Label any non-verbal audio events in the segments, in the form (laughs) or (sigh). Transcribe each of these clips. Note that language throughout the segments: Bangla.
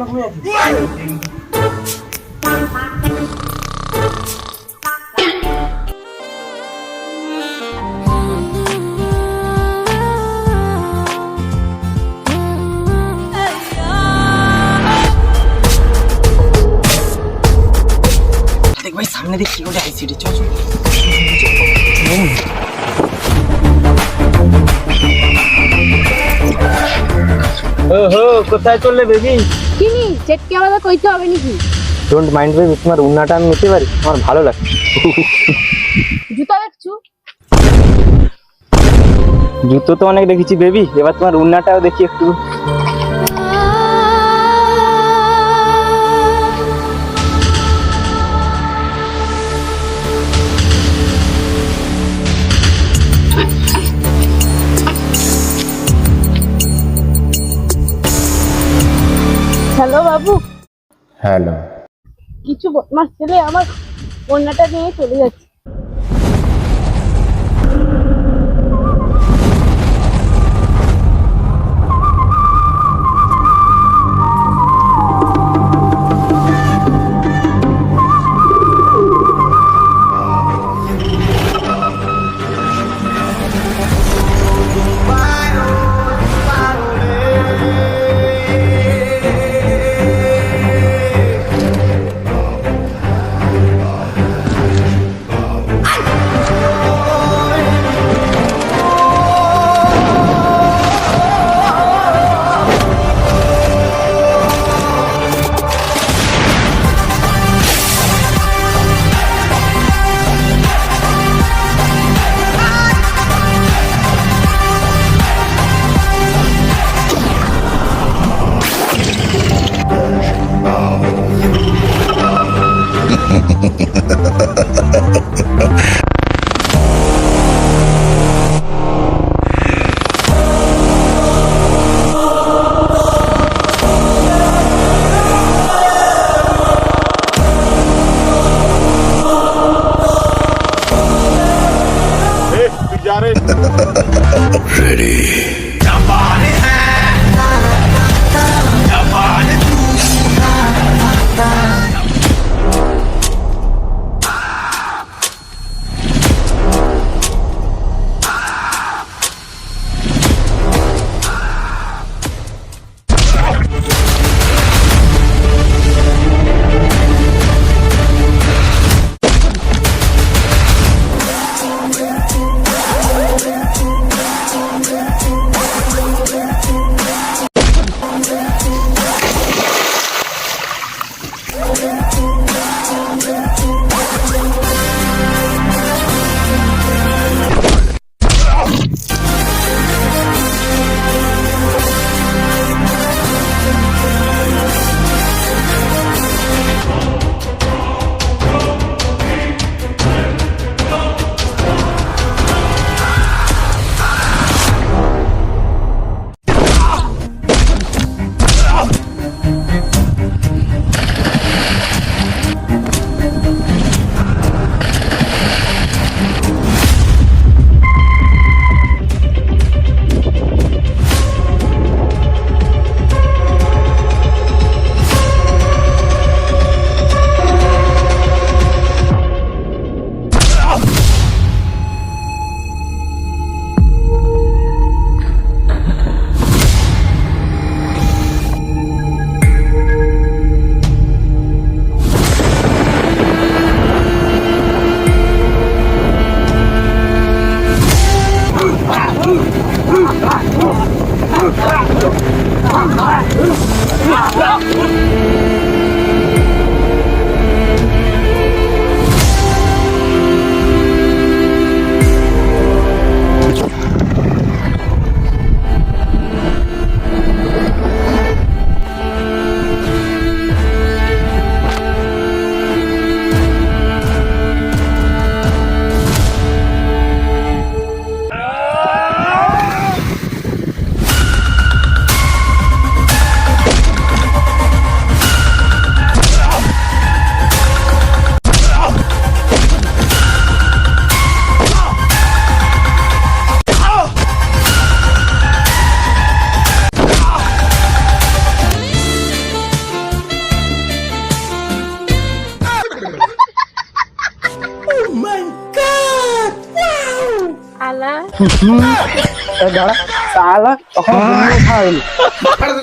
তখনও ঘুমিয়ে দেখ ভাই সামনে দেখ কি করে আইসি রে চল চল। ওহো কোথায় চললে বেবি চিনি চেটকে আলাদা কইতে হবে নাকি? ডোন্ট মাইন্ড বেবি তোমার উন্নাটা আমি নিতে পারি আমার ভালো লাগে। জুতা দেখছ? জুতো তো অনেক দেখেছি বেবি এবার তোমার উন্নাটাও দেখি একটু। হ্যালো। কিছু বদমাস ছেলে আমার কন্যাটা নিয়ে চলে যাচ্ছে। City.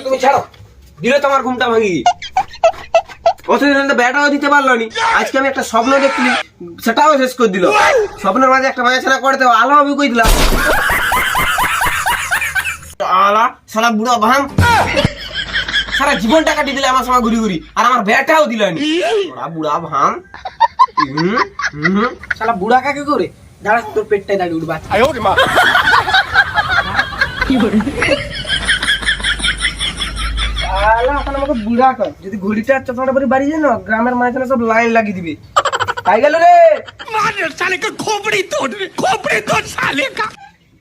তুমি ছাড়ো দিলে তোমার ঘুমটা ভাঙি অতদিন ব্যাটাও দিতে পারল নি আজকে আমি একটা স্বপ্ন দেখলি সেটাও শেষ করে দিল স্বপ্নের মাঝে একটা মায়া ছাড়া করে দেবো আলো আমি কই দিলাম আলা সারা বুড়া ভাঙ সারা জীবনটা কাটিয়ে দিলে আমার সময় ঘুরি ঘুরি আর আমার ব্যাটাও দিলানি বুড়া বুড়া ভাঙ হুম হুম শালা বুড়া কাকে করে দাঁড়া তোর পেটটাই দাঁড়িয়ে উঠবা শালা এখন আমাকে বুড়া কর যদি ঘড়িটা চশমাটা পরে বাড়ি যায় না গ্রামের মাঝখানে সব লাইন লাগিয়ে দিবে তাই গেল রে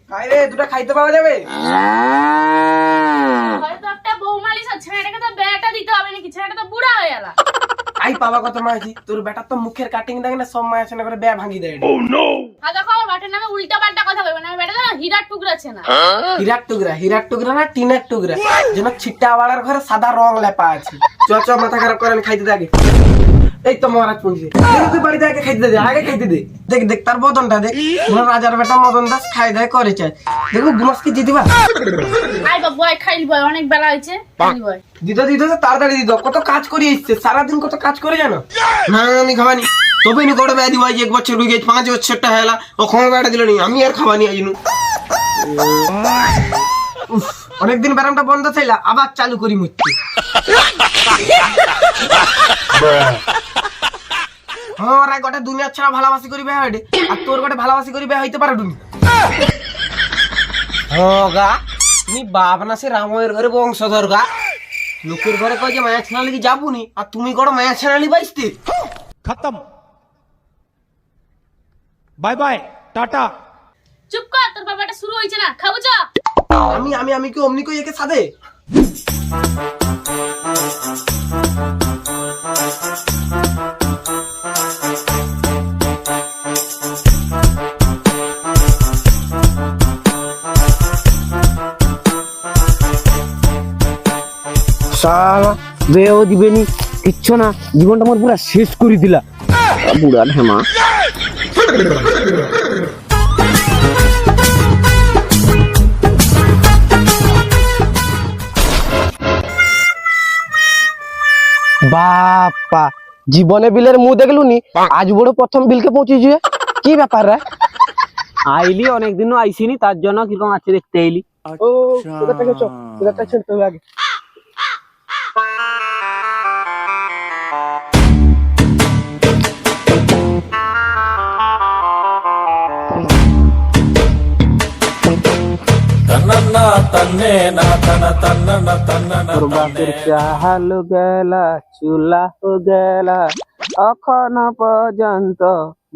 খাই রে দুটা খাইতে পাওয়া যাবে হয়তো একটা বৌমালিশ আছে ছেলেটাকে তো বেটা দিতে হবে নাকি ছেলেটা তো বুড়া হয়ে গেল আই পাবা কত মাছি তোর বেটা তো মুখের কাটিং দেখে না সব মাছ না করে ব্যা ভাঙি দেয় ও নো দেখো আমার বাটের নামে উল্টা পাল্টা কথা বলবে না। আমার বেটা না হীরার টুকরা আছে না। হীরার টুকরা হীরার টুকরা না টিনের টুকরা। যেন ছিট্টা ওয়ালার ঘরে সাদা রং লেপা আছে। চ চ মাথা খারাপ করেন খাইতে আগে এই তো মহারাজ পৌঁছে তুই বাড়িতে আগে খাইতে দে আগে খাইতে দে। দেখ দেখ তার বদনটা দেখ। রাজার বেটা মদন দাস খাই দেয় করে চায়। দেখো গুমাস কি দিদিবা আই বাবু আই খাইলি বয় অনেক বেলা হয়েছে। তাড়াতাড়ি কত কাজ করে এসছে সারাদিন কত কাজ করে জানো? না আমি খাবানি তবে নি গড় বেড়া দিবা এক বছর রুই গেছে পাঁচ বছরটা হেলা ও ক্ষমা বেড়া দিল নি আমি আর খাবানি আইনু উফ, অনেকদিন ব্যারামটা বন্ধ ছিল আবার চালু করি মুচ্ছি হ্যাঁ আর গোটা দুনিয়ার ছাড়া ভালোবাসি করিবে হ্যাঁ, হাইডে আর তোর গোটা ভালোবাসি করিবে হইতে পারো তুমি হ্যাঁ, গা তুমি বাপ না সে রাময়ের ঘরে বংশধর গা। লোকের ঘরে কয় যে মায়া ছেনালি কি যাবুনি? আর তুমি গোটা মায়া ছেনালি বাইসতে খতম। বাই বাই টাটা। চুপ কর তোর বাবাটা শুরু হইছে না খাব চা। আমি আমি আমি কি অমনি কই একে সাদে বেও দিবেনি কিচ্ছু না। জীবনটা আমার পুরা শেষ করে দিলা। বুড়া ঢেমা। বাপা জীবনে বিলের মুখ দেখলু নি আজ বড় প্রথম বিলকে পৌঁছেছি কি ব্যাপার রে? আইলি অনেকদিনও আইসিনি তার জন্য কীরকম আছে দেখতে এলি। ও কোথা থেকে চো কোথা থেকে ছেড়ে আগে। বাপের চাহাল গেলা চুলা গেলা এখন পর্যন্ত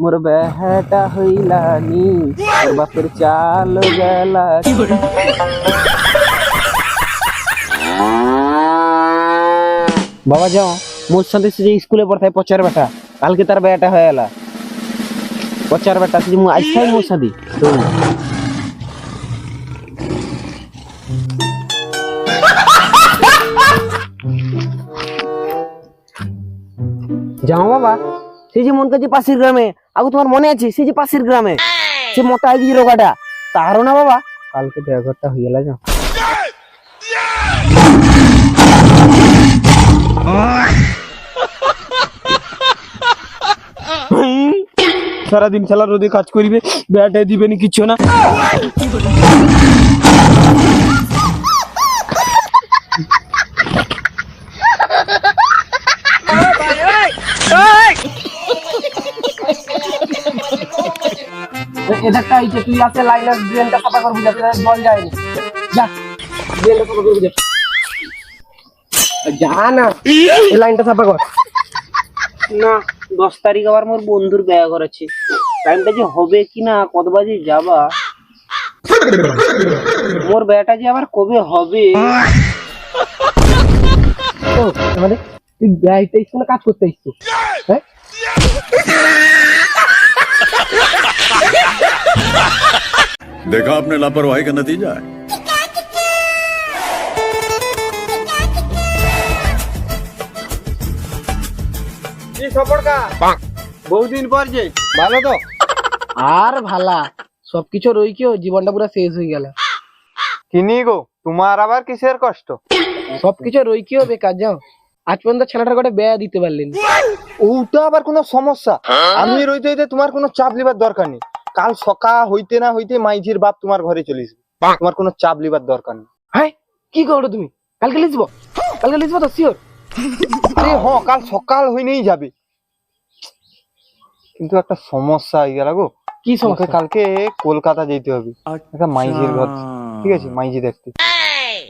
মোর বেহাটা হইলানি তোর বাপের চাল গেলা বাবা যাও মোর সাথে সে যে স্কুলে পড়তায় পচার বেটা কালকে তার বেটা হয়ে গেলা পচার বেটা মু আইসাই মোর সাথে যাও বাবা, সেই যে মন কাছে পাশের গ্রামে, আগু তোমার মনে আছে? সেই যে পাশের গ্রামে সে মোটা গিয়ে রোগাটা তারও না বাবা, কালকে দেড়ঘরটা হয়ে গেল সারাদিন খেলা রোদে কাজ করিবে দিবে দিবেনি কিছু না। এদেরটা আইছে তুই আছে লাইনের ড্রেনটা সাফা করবি যাতে জল যায়নি। যা ড্রেনটা সাফা করবি যা। না এই লাইনটা সাফা কর। না দশ তারিখ আবার মোর বন্ধুর ব্যয় করেছে। টাইমটা যে হবে কি না কত বাজে যাবা? মোর ব্যয়টা যে আবার কবে হবে? ও মানে তুই স্কুলে কাজ করতে এসছিস হ্যাঁ? देखा आपने लापरवाही का नतीजा है বহুদিন পর যে ভালো তো আর ভালা সবকিছু রইকেও জীবনটা পুরো শেষ হয়ে গেল কিনি গো তোমার আবার কিসের কষ্ট সবকিছু রইকেও বেকার যাও আজ পর্যন্ত ছেলেটার করে ব্যয় দিতে পারলেন ওটা আবার কোনো সমস্যা আমি রইতে হইতে তোমার কোনো চাপ লিবার দরকার নেই কাল সকা হইতে না হইতে মাইঝির বাপ তোমার ঘরে চলে আসবে। তোমার কোনো চাপ লিবার দরকার নেই। হ্যাঁ কি করো তুমি? কালকে লিখব কালকে লিখব তো শিওর আরে হ কাল সকাল হইনেই যাবে। কিন্তু একটা সমস্যা হয়ে গেল গো। কি সমস্যা? কালকে কলকাতা যেতে হবে। একটা মাইঝির ঘর। ঠিক আছে মাইঝি দেখতে।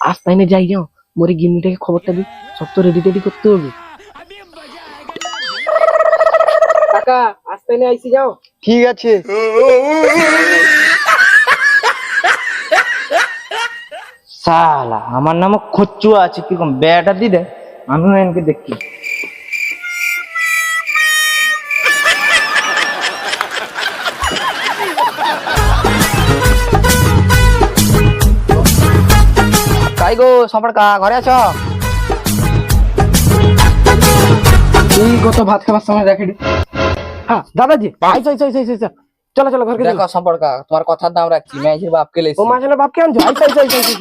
আজ তাই না যাই যাও। মরে গিন্নিটাকে খবরটা দি সব তো রেডি টেডি করতে হবে। কাকা আজ তাই না আইসি যাও। ঠিক আছে। সালা আমার নামও খচ্চু আছে কীরকম? বেটা দি দে। আমিও এনকে দেখি। কাই গো সম্পর্কা ঘরে আছো? এই কত ভাত খাবার সময় রেখে দি। হ্যাঁ দাদাজি আইসো আইসো আইসো আইসো, চলো চলো ঘরকে দেখো সম্পর্কা তোমার কথার দাম রাখছি মেয়েছির বাপকে ও লেছি মাঝখানে বাপকে আনছো? আইসো আইসো আইসো আইসো,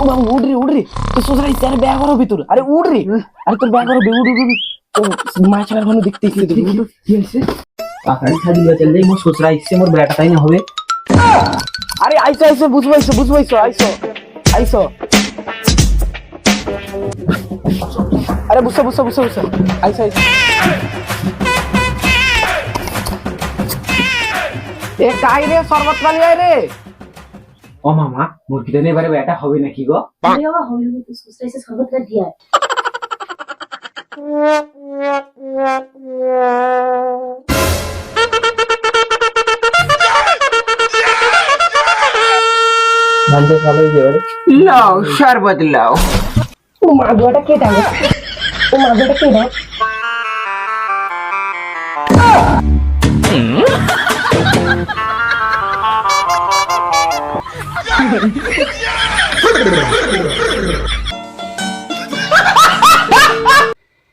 ও বাবু উড় রে উড় রে তো এই তার ব্যাগ করো ভিতর। আরে উড় রে আরে তোর ব্যাগ করো উড় উড় ও মাছ ছাড়ার ঘন দেখতে কি কি হইছে কাকারি খাদি চল মোর শ্বশুরা ইচ্ছে মোর বেটা তাই না হবে। আরে আইসো আইসো বুঝব আইসো বুঝব আইসো আইসো। আইসো আরে বুঝছ বুঝছ বুঝছ বুঝছ। আইসো আইসো। এ কাই রে শরবত পানি আয় রে? ও মামা মুরগিটা নিয়ে এবারে বেটা হবে নাকি গো? আরে বাবা হবে হবে তো সুস্থ এসে সর্বত্র দিয়ে আয়। (laughs) ভালো লাও শরবত লাও। ও মাগুয়াটা কে দাও? ও মাগুয়াটা কে দাও?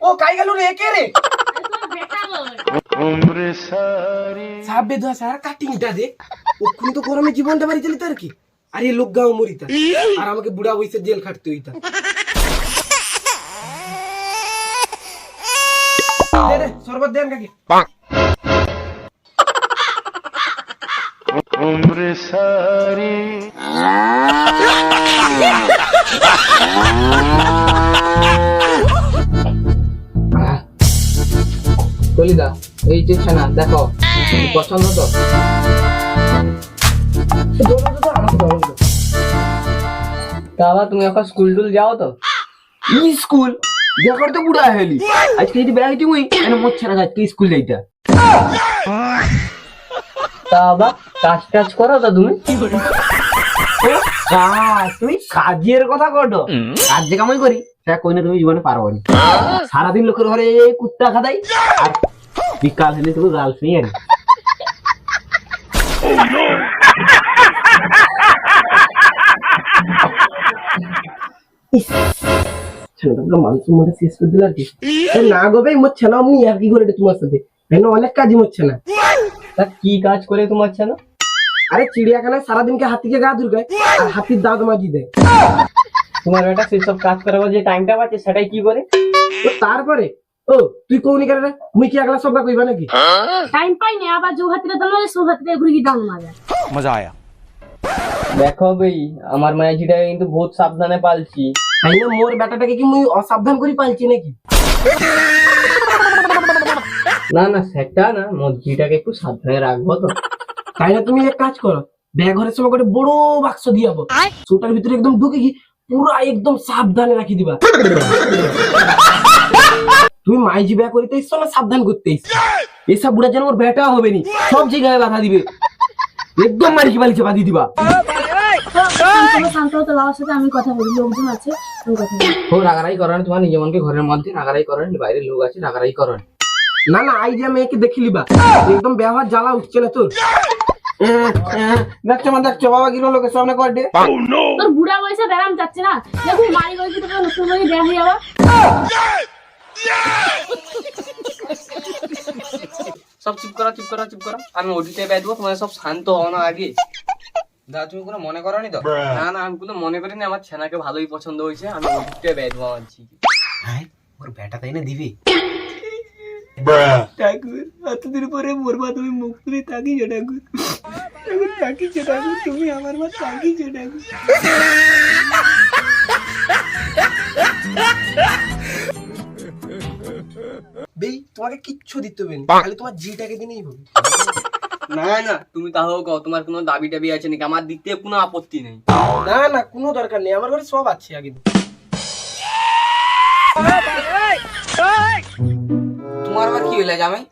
ও কাই গেল রে কে রে? সাবে দোয়া সার কাটিংটা দে। ওখানে তো গরমে জীবনটা বাড়ি চলিত আর কি? আরে লোক গাও মরিতা। আর আমাকে বুড়া বয়সে জেল খাটতে হইতা। শরবত দেন কাকি। কলিদা এই যে ছানা দেখো পছন্দ তো? বাবা তুমি এখন স্কুল টুল যাও তো। স্কুল দেখার তো বুড়া হলি। আজকে যদি বেড়া মুই এনে মোট ছাড়া আজকে স্কুল যাইতা? তা বাবা কাজ টাজ করো তো তুমি। কাজ তুমি কাজের কথা কটো। কাজ যে কামাই করি সেটা কই না তুমি জীবনে পারব না। সারাদিন লোকের ঘরে কুত্তা খাদাই আর বিকাল হলে তুমি গার্লস নিয়ে আনি হাতির দাঁত মাজি দেয়। তোমার বেটা সেসব কাজ করাবো যে টাইমটা পাচ্ছে সেটাই কি করে? তো তারপরে? ও তুই কোনি করে রে? মুই কি আগলা সব কইবা নাকি? টাইম পাই আবার জো হাতিরে দল সব হাতিরে ঘুরি মজা আয়া। দেখো ভাই আমার মায়াজিটাকে কিন্তু বহুত সাবধানে পালছি। তাই না মোর বেটাটাকে কি মুই অসাবধান করে পালছি নাকি? না না সেটা না মসজিদটাকে একটু সাবধানে রাখব তো। তাই না তুমি এক কাজ করো ব্যাগ ঘরের সময় করে বড় বাক্স দিয়াবো ওটার ভিতরে একদম ঢুকে কি পুরো একদম সাবধানে রাখি দিবা। তুমি মাইজি বিয়া করিতে ইচ্ছো না সাবধান করতে ইচ্ছো এসব বুড়ার যেন ওর বেটা হবে নি সব জায়গায় বাধা দিবে। একদম মারিকে বালিকে বাধি দিবা। তুমি শান্ত হতো বাবার সাথে আমি কথা বলি লোকজন আছে আমি কথা বলি। ও রাগারাই করেন তোমার নিজে মনকে ঘরের মধ্যে রাগারাই করেন বাইরে লোক আছে রাগারাই করেন না। না আই যে মেয়েকে দেখিলিবা একদম ব্যবহার জ্বালা উঠছে না তোর। দেখছ মা দেখছ বাবা গিলো লোকের সামনে করে তোর বুড়া বয়সে ব্যারাম যাচ্ছে না? দেখো বাড়ি বয়সে তোকে নতুন করে দেয়া হয়ে যাবে সব চুপ করা চুপ করা চুপ করা। আমি ওটিতে বেয়ে দেবো তোমাদের সব শান্ত হও না আগে। দা তুমি কোনো মনে করনি তো? না না আমি কোনো মনে করিনি। আমার ছেনাকে ভালোই পছন্দ হয়েছে। আমি ওটিতে বেয়ে দেবো আমার ঝিকে ওর বেটা তাই না দিবি? ঠাকুর এতদিন পরে মোর মা তুমি মুখ তুলে তাকিয়েছো ঠাকুর। ঠাকুর তাকিয়েছো ঠাকুর তুমি আমার মা তাকিয়েছো ঠাকুর। বেই তোমাকে কিচ্ছু দিতে হবে না। খালি তোমার জিটাকে দিলেই হবে। না না তুমি তাহলে কও তোমার কোনো দাবি টাবি আছে নাকি? আমার দিতে কোনো আপত্তি নেই। না না কোনো দরকার নেই। আমার ঘরে সব আছে আগে। তোমার আবার কি হইলা জামাই?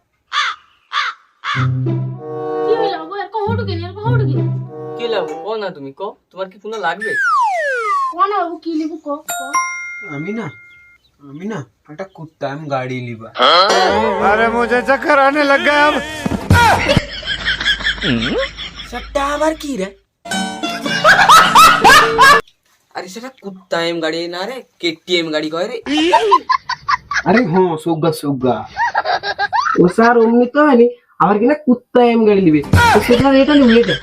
কি হইল? বাবু এরকম হটু কেন এরকম হটু কেন কি লাগবে কো না তুমি কো তোমার কি কোনো লাগবে? কোন বাবু কি লিবু ক ক আমি না আমি না একটা কুত্তা আমি গাড়ি লিবা अरे मुझे चक्कर आने लग गया अब সেটা আবার কি রে আরে সেটা কুত্তা এম গাড়ি না রে কেটিএম গাড়ি কয় রে আরে হ্যাঁ সুগা সুগা ও স্যার অমনি তো হয়নি আবার কিনা কুত্তা এম গাড়ি নিবে তো সেটা এটা নিবে এটা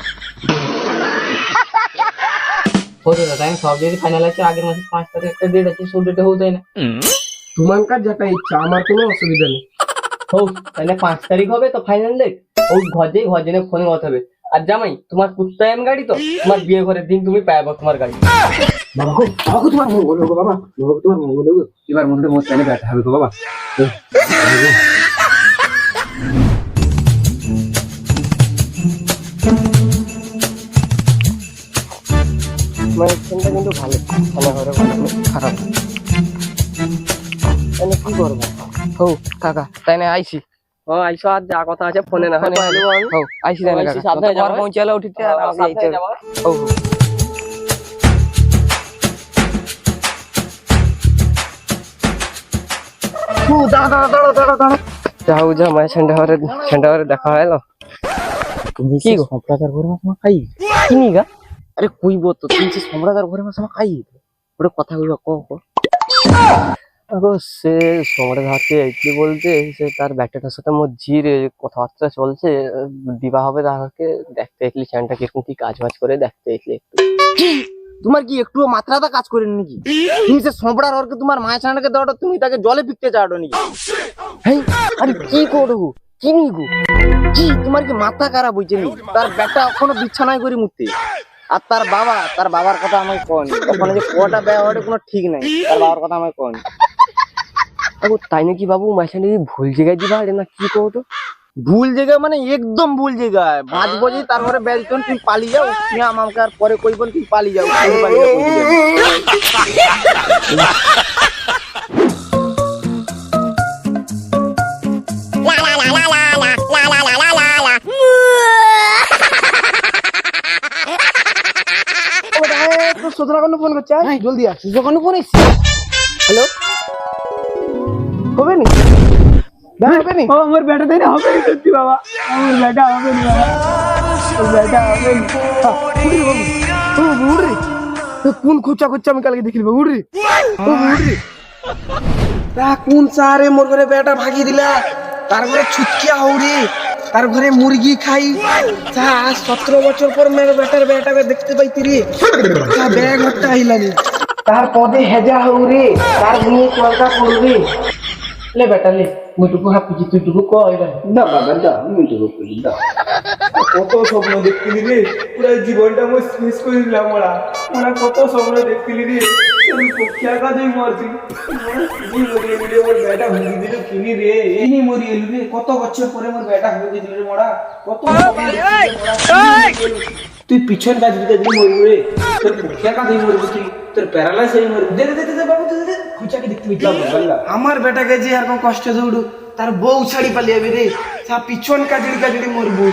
হতে দাদা আমি সব যদি ফাইনাল আছে আগের মাসে পাঁচ তারিখ একটা ডেট আছে সব ডেটে হতে না। তোমার যেটা ইচ্ছা আমার কোনো অসুবিধা নেই। হোক তাহলে পাঁচ তারিখ হবে তো ফাইনাল ডেট ও ঘর যেই ঘর জেনে ফোনে কথা হবে। আর জামাই তোমার কুত্তা এম গাড়ি তো? তোমার বিয়ে ঘরের দিন তুমি পাইবা তোমার গাড়ি। বাবা বাবা তোমার মঙ্গল হোক বাবা। বাবা তোমার মঙ্গল হোক এবার মনে মোট চাইলে ব্যাটা হবে গো বাবা। মানে ফোনটা কিন্তু ভালো। ভালো ঘরে ভালো খারাপ। তাহলে কি করব? হো কাকা তাই না? আইসি ও আইসো আর যা কথা আছে ফোনে না হয়। আমি হো আইসি তাই না কাকা? সাবধানে পৌঁছালে উঠিতে আর আগে। হো হো যাও যা মায়ের দেখা হলো কি গো? খাই কিনি গা। আরে কইব তো তুই যে সম্প্রদার ঘরে মাছ মা খাই ওটা কথা কইবা, ক ক। আগো সে সম্রাট হাতে কি বলতে সে তার ব্যাটাটার সাথে মোর জির কথাবার্তা চলছে দিবা হবে তাকে দেখতে এসলি চ্যানটা কীরকম, কি কাজ বাজ করে, দেখতে এসলি একটু। তোমার কি একটু মাত্রাটা কাজ করেন নাকি? তুমি সে সম্পড়ার হরকে তোমার মায়ের ছানাকে দাও তুমি তাকে জলে পিকতে চাও নাকি? হেই, আরে কি করব? কি নি গো কি, তোমার কি মাথা খারাপ হয়েছে তার ব্যাটা এখনও বিছানায় করে মুতে আর তার বাবা তার বাবার কথা আমি কোন ওখানে যে কোটা ব্যয় হয় কোনো ঠিক নাই তার বাবার কথা আমি কোন ও তাই নাকি বাবু মাইখানে ভুল জায়গায় দিবা না কি কও তো ভুল জায়গায় মানে একদম ভুল জায়গায় পাঁচ বজি তারপরে বেলতন তুই পালিয়ে যাও আমাকে আর পরে কইবন তুমি পালিয়ে যাও তুমি পালিয়ে যাও, কই দিবে। সতেরো একান্ন ফোন করছে? হ্যাঁ জলদি আস যখন ফোন এসছি হ্যালো হবে নি? হবে নি? ও আমার বেটা তাই না হবে না সত্যি বাবা। আমার বেটা হবে না বাবা। আমার বেটা হবে না। ও উড়রে কোন খুচা খুচা আমি কালকে দেখিলি উড়রে ও উড়রে তা কোন সারে মোর ঘরে বেটা ভাগি দিলা? তার ঘরে ছুটকিয়া হৌরে তার ঘরে মুরগি খাই। তা আজ সতেরো বছর পর মেরে বেটার বেটাকে দেখতে পাইতি রে। তা ব্যাগ হত্যা আইলানি। তার পদে হেজা হৌরে তার মুয়ে কলকা করবে লে বেটা লে মুইটুকু হাপুছি তুইটুকু কয় এবার। না বাবা দা মুইটুকু করি দা কত স্বপ্ন দেখছিলি রে? পুরো জীবনটা শেষ করে দিলাম ওরা। ওরা কত স্বপ্ন দেখছিলি রে? আমি পক্ষিয়া কাজেই মরছি কিনি মরিয়ে দিলে ওর বেটা ভুগি দিল কিনি রে। এনি মরিয়ে রে কত বছর পরে মোর বেটা ভুগি দিল রে মোরা। কত স্বপ্ন দেখছিলি মোরা, কিনি মরিয়ে দিল। তুই পিছন কাজ দিতে দিলি মরবি রে। তোর পক্ষিয়া কাজেই মরবি তুই তোর প্যারালাইস হয়ে মরবি। দে দে দে দে বাবু দে দে, দে। খুচাকে দেখতে আমার বেটাকে যে এরকম কষ্ট দৌড়ু তার বউ ছাড়ি পালিয়ে যাবে রে। সা পিছন কাজড়ি কাজড়ি মরবো।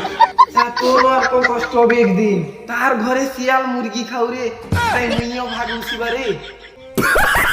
সা তোরও এরকম কষ্ট হবে একদিন। তার ঘরে শিয়াল মুরগি খাও রে। তাই নিয়েও ভাগ উঠিবা রে।